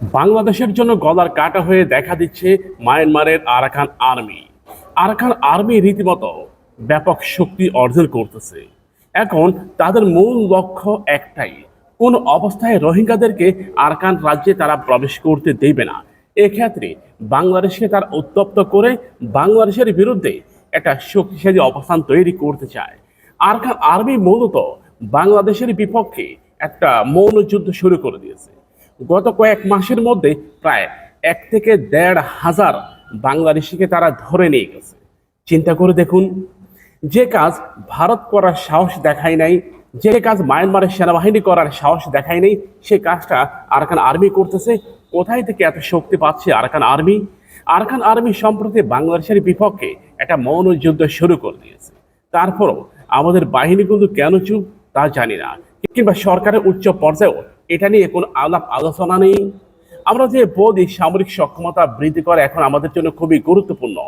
বাংলাদেশের জন্য গলার কাটা হয়ে দেখা দিচ্ছে মায়ানমারের আরাকান আর্মি। আরাকান আর্মি রীতিমতো ব্যাপক শক্তি অর্জন করতেছে। এখন তাদের মূল লক্ষ্য একটাই, কোন অবস্থায় রোহিঙ্গাদেরকে আরাকান রাজ্যে তারা প্রবেশ করতে দেবে না। এক্ষেত্রে বাংলাদেশকে তার উত্তপ্ত করে বাংলাদেশের বিরুদ্ধে একটা শক্তিশালী অবস্থান তৈরি করতে চায়। আরাকান আর্মি মূলত বাংলাদেশের বিপক্ষে একটা মৌন যুদ্ধ শুরু করে দিয়েছে। গত কয়েক মাসের মধ্যে প্রায় এক থেকে দেড় হাজার বাংলাদেশিকে তারা ধরে নিয়ে গেছে। চিন্তা করে দেখুন, যে কাজ ভারত করার সাহস দেখায় নাই, যে কাজ মায়ানমারের সেনাবাহিনী করার সাহস দেখায় নাই, সে কাজটা আরাকান আর্মি করতেছে। কোথায় থেকে এত শক্তি পাচ্ছে আরাকান আর্মি? আরাকান আর্মি সম্প্রতি বাংলাদেশের বিপক্ষে একটা মৌন যুদ্ধ শুরু করে দিয়েছে। তারপরও আমাদের বাহিনী কিন্তু কেন চুপ তা জানি না, কিংবা সরকারের উচ্চ পর্যায়েও এটা নিয়ে কোনো আলাপ আলোচনা নেই। আমরা যে বলি সামরিক সক্ষমতা বৃদ্ধি করা এখন আমাদের জন্য খুবই গুরুত্বপূর্ণ।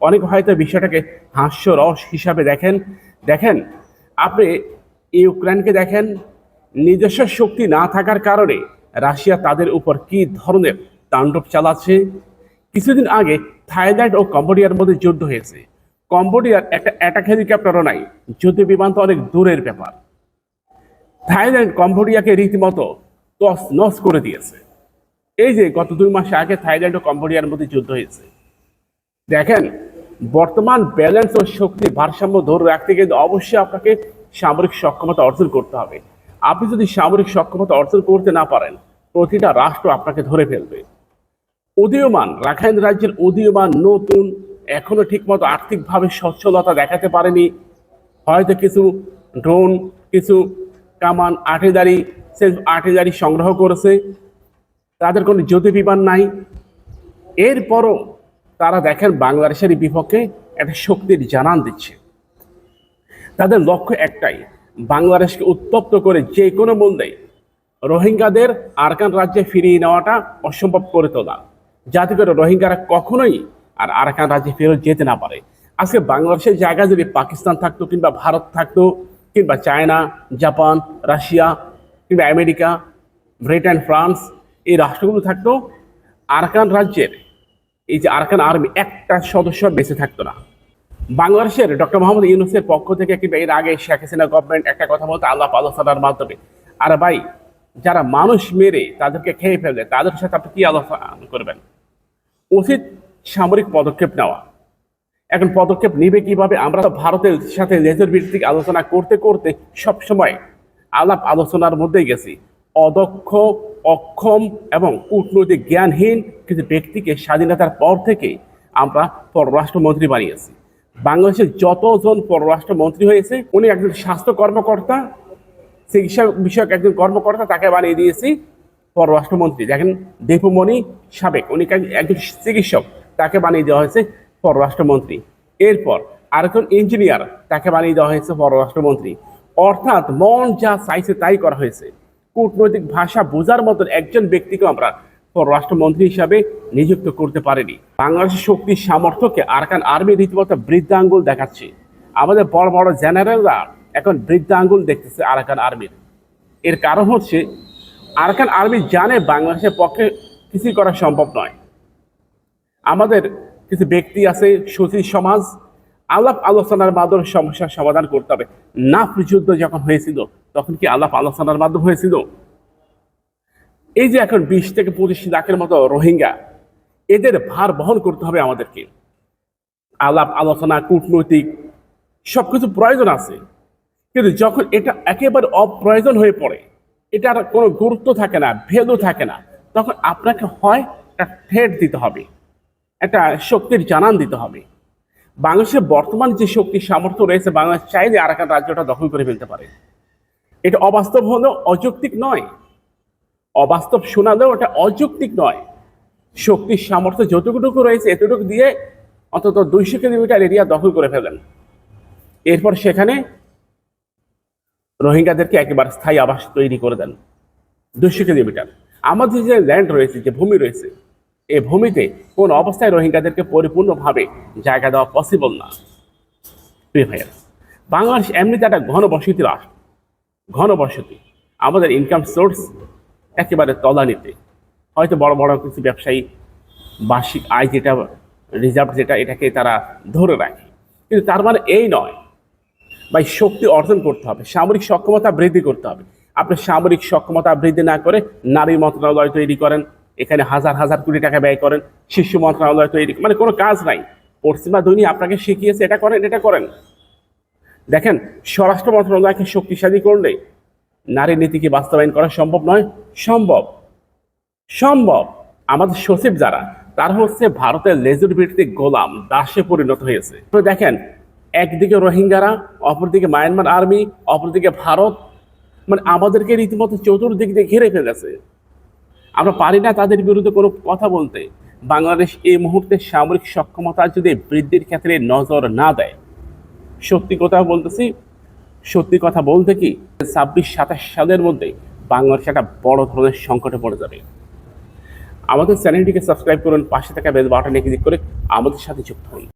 অনেক হয়তো বিষয়টাকে হাস্যরস হিসাবে দেখেন। দেখেন, আপনি ইউক্রেনকে দেখেন, নিজস্ব শক্তি না থাকার কারণে রাশিয়া তাদের উপর কি ধরনের তাণ্ডব চালাচ্ছে? কিছুদিন আগে থাইল্যান্ড ও কম্বোডিয়ার মধ্যে যুদ্ধ হয়েছে। কম্বোডিয়ার একটা অ্যাটাক হেলিকপ্টারও নাই। যুদ্ধ বিমান তো অনেক দূরের ব্যাপার। থাইল্যান্ড কম্বোডিয়াকে রীতিমতো তস নস করে দিয়েছে। এই যে গত দুই মাস আগে থাইল্যান্ড ও কম্বোডিয়ার মধ্যে যুদ্ধ হয়েছে। দেখেন, বর্তমান ব্যালেন্স ও শক্তি ভারসাম্য ধরে রাখতে গেলে অবশ্যই আপনাকে সামরিক সক্ষমতা অর্জন করতে হবে। আপনি যদি সামরিক সক্ষমতা অর্জন করতে না পারেন, প্রতিটা রাষ্ট্র আপনাকে ধরে ফেলবে। উদীয়মান, রাখাইন রাজ্যের উদীয়মান, নতুন, এখনও ঠিকমতো আর্থিকভাবে সচ্ছলতা দেখাতে পারেনি। হয়তো কিছু ড্রোন কিছু কামান, আর্টিলারি সেলফ আর্টিলারি সংগ্রহ করেছে। তাদের কোনো জ্যোতি বিমান নাই। এরপরও তারা দেখেন বাংলাদেশের বিপক্ষে একটা শক্তির জানান দিচ্ছে। তাদের লক্ষ্য একটাই, বাংলাদেশকে উত্তপ্ত করে যে কোনো মূল্যে রোহিঙ্গাদের আরকান রাজ্যে ফিরিয়ে নেওয়াটা অসম্ভব করে তোলা। যাতে করে রোহিঙ্গারা কখনোই আর আরাকান রাজ্যে ফেরত যেতে না পারে। আজকে বাংলাদেশের জায়গায় যদি পাকিস্তান থাকতো কিংবা ভারত থাকতো কিংবা চায়না, জাপান, রাশিয়া কিংবা আমেরিকা, ব্রিটেন, ফ্রান্স এই রাষ্ট্রগুলো থাকতো। আরাকান রাজ্যের এই যে আরাকান আর্মি একটা সদস্য বেঁচে থাকতো না। বাংলাদেশের ডক্টর মোহাম্মদ ইউনুসের পক্ষ থেকে কিংবা এর আগে শেখ হাসিনা গভর্নমেন্ট একটা কথা বলতো, আল্লাহ আলোচনার মাধ্যমে। আর ভাই, যারা মানুষ মেরে তাদেরকে খেয়ে ফেলবে তাদের সাথে আপনি কি আলোচনা করবেন? উচিত সামরিক পদক্ষেপ নেওয়া। এখন পদক্ষেপ নিবে কীভাবে? আমরা ভারতের সাথে লেজের ভিত্তিক আলোচনা করতে করতে সব সময় আলাপ আলোচনার মধ্যেই গেছি। অদক্ষ, অক্ষম এবং কূটনৈতিক জ্ঞানহীন কিছু ব্যক্তিকে স্বাধীনতার পর থেকে আমরা পররাষ্ট্রমন্ত্রী বানিয়েছি। বাংলাদেশের যতজন পররাষ্ট্রমন্ত্রী হয়েছে, উনি একজন স্বাস্থ্য কর্মকর্তা, চিকিৎসা বিষয়ক একজন কর্মকর্তা, তাকে বানিয়ে দিয়েছি পররাষ্ট্রমন্ত্রী। দেখেন, দীপুমণি সাবেক, উনি একজন চিকিৎসক, তাকে বানিয়ে দেওয়া হয়েছে পররাষ্ট্রমন্ত্রী। এরপর আরেকজন ইঞ্জিনিয়ার, তাকে বানিয়ে দেওয়া হয়েছে পররাষ্ট্রমন্ত্রী। অর্থাৎ মন যা চাইছে তাই করা হয়েছে। কূটনৈতিক ভাষা বোঝার মতন একজন ব্যক্তিকে আমরা পররাষ্ট্রমন্ত্রী হিসাবে নিযুক্ত করতে পারিনি। বাংলাদেশের শক্তির সামর্থ্যকে আরকান আর্মি রীতিমতো বৃদ্ধাঙ্গুল দেখাচ্ছে। আমাদের বড় বড় জেনারেলরা এখন বৃদ্ধাঙ্গুল দেখতেছে আরাকান আর্মির। এর কারণ হচ্ছে, আরাকান আর্মি জানে বাংলাদেশের পক্ষে কিছুই করা সম্ভব নয়। আমাদের কিছু ব্যক্তি আছে সচিব সমাজ আলাপ আলোচনার মাধ্যমে সমস্যার সমাধান করতে হবে। নাফ যুদ্ধ যখন হয়েছিল, তখন কি আলাপ আলোচনার মাধ্যমে হয়েছিল? এই যে এখন বিশ থেকে পঁচিশ লাখের মতো রোহিঙ্গা, এদের ভার বহন করতে হবে আমাদেরকে। আলাপ আলোচনা, কূটনৈতিক সবকিছু প্রয়োজন আছে। কিন্তু যখন এটা একেবারে অপ্রয়োজন হয়ে পড়ে, এটার কোনো গুরুত্ব থাকে না ভেদও থাকে না, তখন আপনাকে হয় একটা ঠেট দিতে হবে, একটা শক্তির জানান দিতে হবে। বাংলাদেশের বর্তমান যে শক্তি সামর্থ্য রয়েছে, বাংলাদেশ চাইলে আরাকান রাজ্যটা দখল করে ফেলতে পারে। এটা অবাস্তব হলেও অযৌক্তিক নয়। অবাস্তব শোনালেও এটা অযৌক্তিক নয়। শক্তির সামর্থ্য যতটুকু রয়েছে, এতটুকু দিয়ে অন্তত দুইশো কিলোমিটার এরিয়া দখল করে ফেলেন। এরপর সেখানে রোহিঙ্গাদেরকে একেবারে স্থায়ী আবাস তৈরি করে দেন। দুইশো কিলোমিটার। আমাদের যে ল্যান্ড রয়েছে, যে ভূমি রয়েছে এই ভূমিতে কোন অবস্থায় রোহিঙ্গাদেরকে পরিপূর্ণভাবে জায়গা দেওয়া পসিবল না। বাংলাদেশ এমনিতে একটা ঘনবসতি রাষ্ট্র। ঘনবসতি, আমাদের ইনকাম সোর্স একেবারে তলানিতে। হয়তো বড় বড় কিছু ব্যবসায়ী বার্ষিক আয় যেটা রিজার্ভ যেটা, এটাকে তারা ধরে রাখে। কিন্তু তার মানে এই নয়, ভাই, শক্তি অর্জন করতে হবে, সামরিক সক্ষমতা বৃদ্ধি করতে হবে। আপনি সামরিক সক্ষমতা বৃদ্ধি না করে নারী মন্ত্রণালয় তৈরি করেন এখানে হাজার হাজার কোটি টাকা ব্যয় করেন, শিশু মন্ত্রণালয় তৈরি মানে কোনো কাজ নাই। পশ্চিমা দুনিয়া আপনাকে শিখিয়েছে, এটা করেন এটা করেন। দেখেন, স্বরাষ্ট্র মন্ত্রণালয়কে শক্তিশালী করলে নারী নীতিকে বাস্তবায়ন করা সম্ভব নয়, সম্ভব। সম্ভব। আমাদের সচিব যারা, তারা হচ্ছে ভারতের লেজুর ভিত্তিক গোলাম, দাসে পরিণত হয়েছে। তো দেখেন, একদিকে রোহিঙ্গারা, অপরদিকে মায়ানমার আর্মি, অপরদিকে ভারত মানে আমাদেরকে রীতিমতো চতুর্দিক দিয়ে ঘিরে ফেলেছে। আমরা পারি না তাদের বিরুদ্ধে কোনো কথা বলতে। বাংলাদেশ এই মুহূর্তে সামরিক সক্ষমতা যদি বৃদ্ধির ক্ষেত্রে নজর না দেয়, সত্যি কথা বলতেছি, সত্যি কথা বলতে কি, ছাব্বিশ, সাতাশ সালের মধ্যে বাংলাদেশ একটা বড় ধরনের সংকটে পড়ে যাবে। আমাদের চ্যানেলটিকে সাবস্ক্রাইব করুন, পাশে থাকা বেল বাটনে ক্লিক করে আমাদের সাথে যুক্ত হন।